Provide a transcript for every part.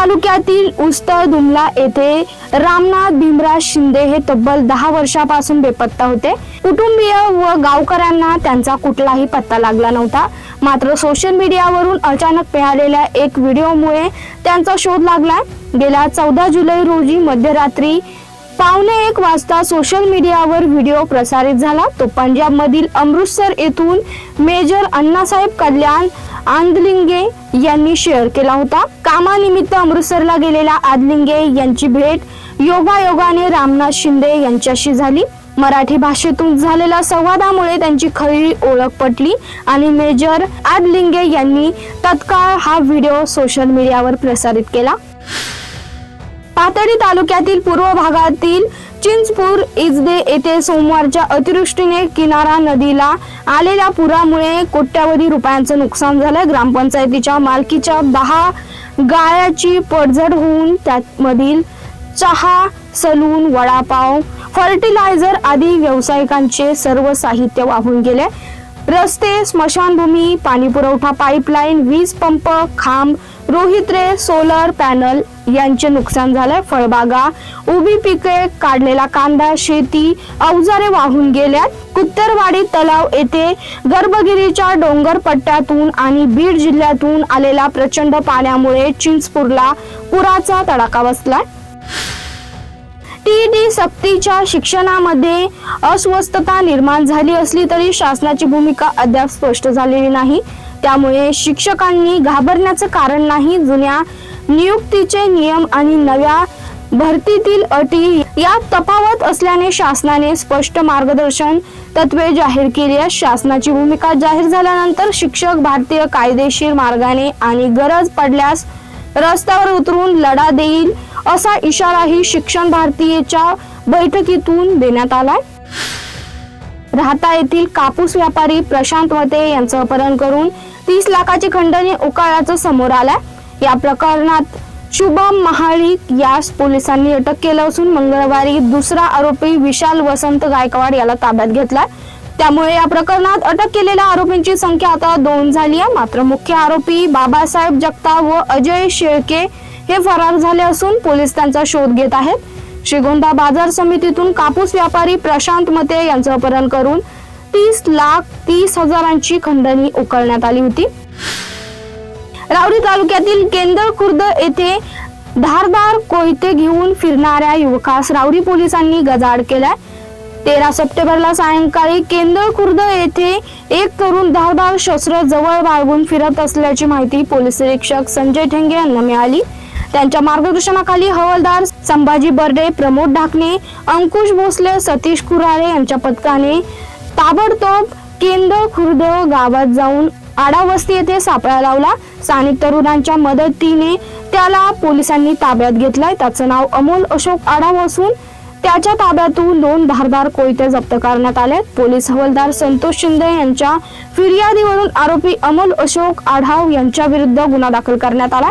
तालुक्यातील उस्तळ दुमला येथे रामनाथ भीमराज शिंदे हे तब्बल दहा वर्षापासून बेपत्ता होते. कुटुंबीय व गावकऱ्यांना त्यांचा कुठलाही पत्ता लागला नव्हता. मात्र सोशल मीडियावरून अचानक मिळालेल्या एक व्हिडिओमुळे त्यांचा शोध लागला. गेल्या चौदा जुलै रोजी मध्यरात्री पावणे एक वाजता सोशल मीडियावर व्हिडिओ प्रसारित झाला. तो पंजाब मधील अमृतसर येथून मेजर अण्णासाहेब कल्याण आंदलिंगे यांनी शेअर केला होता. कामानिमित्त अमृतसरला गेलेल्या आदलिंगे यांची भेट योगायोगाने रामनाथ शिंदे यांच्याशी झाली. मराठी भाषेतून झालेल्या संवादामुळे त्यांची खरी ओळख पटली आणि मेजर आदलिंगे यांनी तत्काळ हा व्हिडिओ सोशल मीडियावर प्रसारित केला. पाथर्डी तालुक्यातील पूर्व भागातील चिंचपूर इजदे येथे सोमवारच्या अतिवृष्टीने किनारा नदीला आलेल्या पुरामुळे कोट्यावधी रुपयांचं नुकसान झालं. ग्रामपंचायतीच्या मालकीच्या दहा गाळ्याची पडझड होऊन त्यामधील चहा सलून वडापाव फर्टिलायझर आदी व्यावसायिकांचे सर्व साहित्य वाहून गेले. रस्ते स्मशानभूमी पाणी पुरवठा पाईपलाईन वीज पंप खांब रोहित्रे सोलर पॅनल यांचे नुकसान झालंय फळबागा. उभी पिके काढलेला कांदा शेती अवजारे वाहून गेल्यात. कुत्तरवाडी तलाव येथे गर्भगिरीच्या डोंगर पट्ट्यातून आणि बीड जिल्ह्यातून आलेला प्रचंड पाण्यामुळे चिंचपूरला पुराचा तडाखा बसलाय. टीईटी सक्तीच्या शिक्षणामध्ये अस्वस्थता निर्माण झाली असली तरी शासनाची भूमिका अद्याप स्पष्ट झालेली नाही. त्यामुळे शिक्षकांनी घाबरण्याचं कारण नाही. जुन्या नियुक्तीचे नियम आणि नव्या भरतीतील अटी यात तफावत असल्याने शासनाने स्पष्ट मार्गदर्शन तत्वे जाहीर केली आहे शासनाची भूमिका जाहीर झाल्यानंतर शिक्षक भारतीय कायदेशीर मार्गाने आणि गरज पडल्यास रस्त्यावर उतरून लढा देईल. असा इशाराही शिक्षण भारतीयच्या बैठकीतून देण्यात आलाय. राहता येथील कापूस व्यापारी प्रशांत वते यांचं अपहरण करून तीस लाखाची खंडणी उकाळल्याचं समोर आलाय. या प्रकरणात शुभम महाळिक यास पोलिसांनी अटक केलं असून मंगळवारी दुसरा आरोपी विशाल वसंत गायकवाड याला ताब्यात घेतलाय. त्यामुळे या प्रकरणात अटक केलेल्या आरोपींची संख्या आता दोन झाली आहे. मात्र मुख्य आरोपी बाबासाहेब जगताप व अजय शेळके हे फरार झाले असून पोलीस त्यांचा शोध घेत आहेत. श्रीगोंदा बाजार समितीतून कापूस व्यापारी प्रशांत मते यांचं अपहरण करून तीस लाख तीस हजारांची खंडणी उकळण्यात आली होती. रावरी तालुक्यातील केंदळ खुर्द येथे धारदार कोयते घेऊन फिरणाऱ्या युवकास रावरी पोलिसांनी गजाड केलाय. तेरा सप्टेंबरला सायंकाळी केंदळ खुर्द येथे एक तरुण धारदार शस्त्र जवळ बाळगून फिरत असल्याची माहिती पोलीस निरीक्षक संजय ठेंगे यांना मिळाली. त्यांच्या मार्गदर्शनाखाली हवालदार संभाजी बर्डे प्रमोद ढाकणे अंकुश भोसले सतीश कुराळे यांच्या पथकाने ताबडतोब केंद्र खुर्द गावात जाऊन आडावस्ती येथे सापळा लावला. स्थानिक तरुणांच्या मदतीने त्याला पोलिसांनी ताब्यात घेतलाय. त्याचं नाव अमोल अशोक आढाव असून त्याच्या ताब्यातून दोन धारदार कोयते जप्त करण्यात आले पोलीस हवालदार संतोष शिंदे यांच्या फिर्यादीवरून आरोपी अमोल अशोक आढाव यांच्या विरुद्ध गुन्हा दाखल करण्यात आला.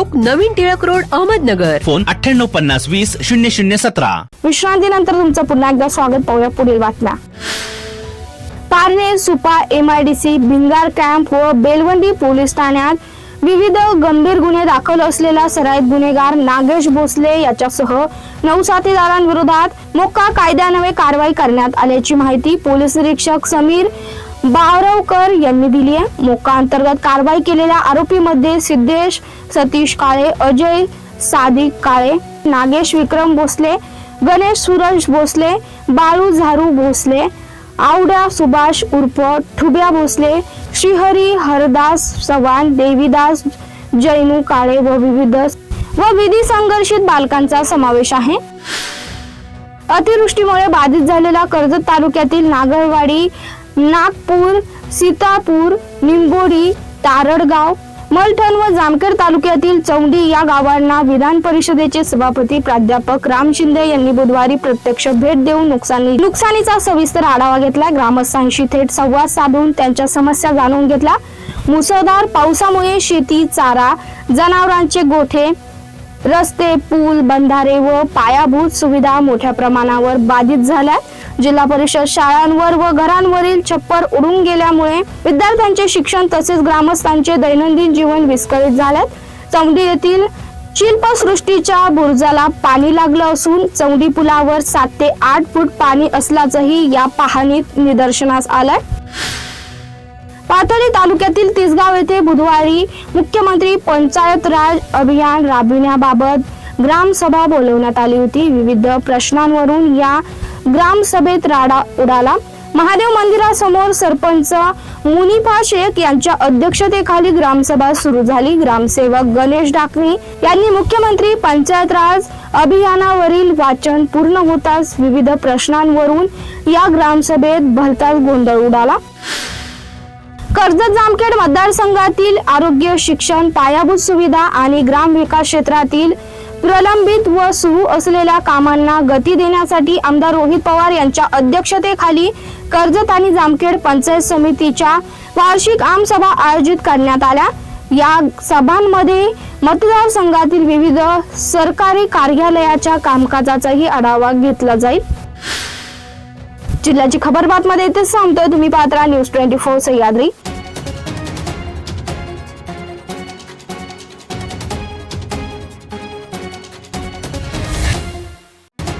चौक नवीन टिळक रोड अहमदनगर. फोन अठ्ठ्याण्णव पन्नास वीस शून्य शून्य सतरा. विश्रांतीनंतर तुमचं पुन्हा एकदा स्वागत पाहूया पुढील बातम्या. पारनेर सुपा एमआयडीसी भिंगार कॅम्प व बेलवंडी पोलीस ठाण्यात विविध गंभीर गुन्हे दाखल असलेला सराईत गुन्हेगार नागेश भोसले याच्यासह नऊ साथीदारांविरोधात मोक्का कायद्यान्वये कारवाई करण्यात आल्याची माहिती पोलीस निरीक्षक समीर बावरवकर यांनी दिली आहे. मोका अंतर्गत कारवाई केलेल्या आरोपीमध्ये सिद्धेश सतीश काळे अजय सादिक काळे नागेश विक्रम भोसले गणेश सुरेश भोसले बाळू झारू भोसले आवड्या सुभाष उर्फ ठुब्या भोसले श्रीहरी हरदास चव्हाण देवीदास जैनू काळे व विविध व विधी संघर्षित बालकांचा समावेश आहे. अतिवृष्टीमुळे बाधित झालेल्या कर्जत तालुक्यातील नागरवाडी नागपूर सीतापूर निंबोडी तारडगाव मलठण व जामखेड तालुक्यातील चौंडी या गावांना विधान परिषदेचे सभापती प्राध्यापक राम शिंदे यांनी बुधवारी प्रत्यक्ष भेट देऊन नुकसानी नुकसानीचा सविस्तर आढावा घेतला. ग्रामस्थांशी थेट संवाद साधून त्यांच्या समस्या जाणून घेतल्या. मुसळधार पावसामुळे शेती चारा जनावरांचे गोठे रस्ते पूल बंधारे व पायाभूत सुविधा मोठ्या प्रमाणावर बाधित झाल्या जिल्हा परिषद शाळांवर व घरांवरील छप्पर उडून गेल्यामुळे विद्यार्थ्यांचे शिक्षण तसेच ग्रामस्थांचे दैनंदिन जीवन विस्कळीत झाल्यात. चौंडी येथील शिल्पसृष्टीच्या बुरुजाला पाणी लागलं असून चौंडी पुलावर सात ते आठ फूट पाणी असल्याचंही या पाहणीत निदर्शनास आलंय. पाथर्डी तालुक्यातील तिसगाव येथे बुधवारी मुख्यमंत्री पंचायत राज अभियान राबविण्याबाबत ग्रामसभा बोलवण्यात आली होती. विविध प्रश्नांवरून या ग्रामसभेत राडा उडाला. महादेव मंदिरासमोर सरपंच मुनिफा शेख यांच्या अध्यक्षतेखाली ग्रामसभा सुरू झाली. ग्रामसेवक गणेश डाकणी यांनी मुख्यमंत्री पंचायत राज अभियानावरील वाचन पूर्ण होताच विविध प्रश्नांवरून या ग्रामसभेत भलताच गोंधळ उडाला. कर्जत जामखेड मतदारसंघातील आरोग्य शिक्षण पायाभूत सुविधा आणि ग्राम विकास क्षेत्रातील प्रलंबित व सुरू असलेल्या कामांना गती देण्यासाठी आमदार रोहित पवार यांच्या अध्यक्षतेखाली कर्जत आणि जामखेड पंचायत समितीच्या वार्षिक आमसभा आयोजित करण्यात आल्या. या सभांमध्ये मतदारसंघातील विविध सरकारी कार्यालयाच्या कामकाजाचाही आढावा घेतला जाईल. जिल्ह्याची खबर बातमध्ये इथेच सांगतोय तुम्ही पात्रा न्यूज ट्वेंटी फोर सह्याद्री.